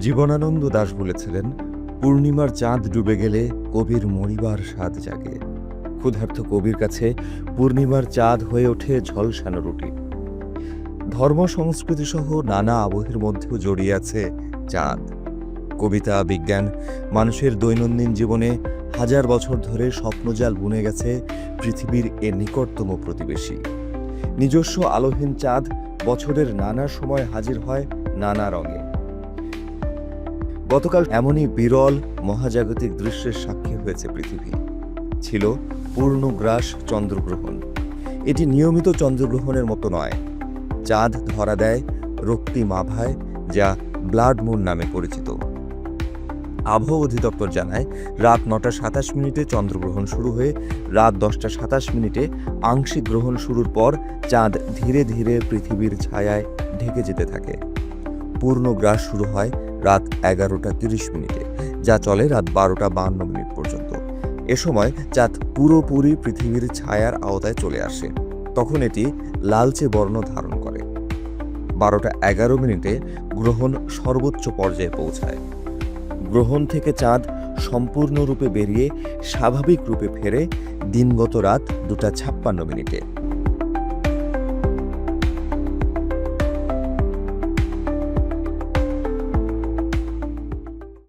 জীবনানন্দ দাশ বলেছিলেন, পূর্ণিমার চাঁদ ডুবে গেলে কবির মরিবার স্বাদ জাগে। ক্ষুধার্ত কবির কাছে পূর্ণিমার চাঁদ হয়ে ওঠে ঝলসানো রুটি। ধর্ম সংস্কৃতি সহ নানা আবহের মধ্যেও জড়িয়ে আছে চাঁদ। কবিতা, বিজ্ঞান, মানুষের দৈনন্দিন জীবনে হাজার বছর ধরে স্বপ্নজাল বুনে গেছে পৃথিবীর এ নিকটতম প্রতিবেশী। নিজস্ব আলোহীন চাঁদ বছরের নানা সময় হাজির হয় নানা রঙে। গতকাল এমনই বিরল মহাজাগতিক দৃশ্যের সাক্ষী হয়েছে পৃথিবী। ছিল পূর্ণগ্রাস চন্দ্রগ্রহণ। এটি নিয়মিত চন্দ্রগ্রহণের মতো নয়। চাঁদ ধরা দেয় রক্তিম আভায়, যা ব্লাড মুন নামে পরিচিত। আবহাওয়া অধিদপ্তর জানায়, রাত নটা সাতাশ মিনিটে চন্দ্রগ্রহণ শুরু হয়ে রাত দশটা সাতাশ মিনিটে আংশিক গ্রহণ শুরুর পর চাঁদ ধীরে ধীরে পৃথিবীর ছায়ায় ঢেকে যেতে থাকে। পূর্ণ গ্রাস শুরু হয় রাত এগারোটা তিরিশ মিনিটে, যা চলে রাত বারোটা বাহান্ন মিনিট পর্যন্ত। এ সময় চাঁদ পুরোপুরি পৃথিবীর ছায়ার আওতায় চলে আসে। তখন এটি লালচে বর্ণ ধারণ করে। বারোটা এগারো মিনিটে গ্রহণ সর্বোচ্চ পর্যায়ে পৌঁছায়। গ্রহণ থেকে চাঁদ সম্পূর্ণরূপে বেরিয়ে স্বাভাবিক রূপে ফেরে দিনগত রাত দুটা ছাপ্পান্ন মিনিটে।